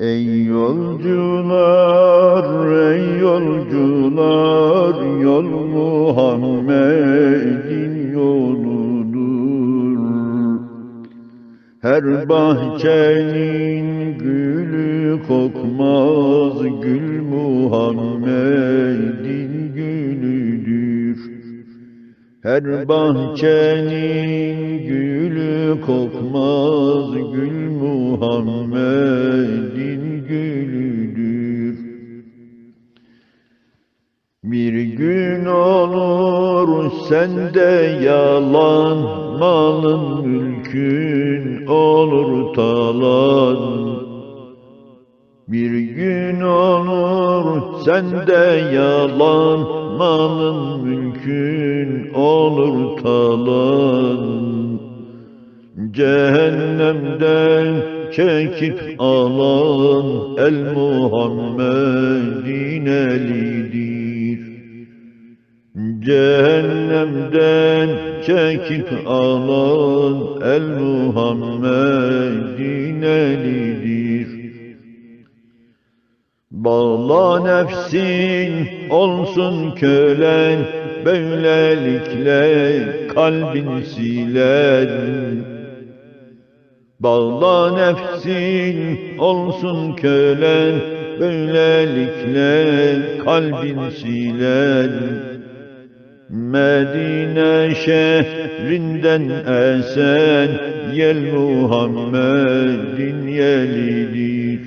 Ey yolcular, ey yolcular, yol Muhammed'in yoludur. Her bahçenin gülü kokmaz, gül Muhammed'in gülüdür. Her bahçenin gülü kokmaz, gül Muhammed'in Bir gün olur sende yalan, malın mülkün olur talan. Bir gün olur sende yalan, malın mülkün olur talan. Cehennemden çekip alan el Muhammed'in elidir. Cehennemden çekip alan el Muhammed'in elidir. Bağla nefsin olsun kölen, böylelikle kalbin siler. Bağla nefsin olsun kölen, böylelikle kalbin siler. Medine şehrinden esen yel Muhammed'in yelidir.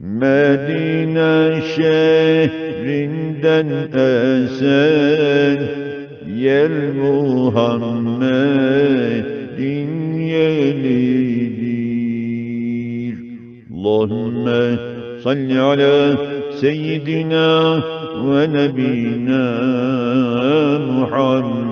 Medine şehrinden esen yel Muhammed'in yelidir. Allahümme salli ala سيدنا ونبينا محمد.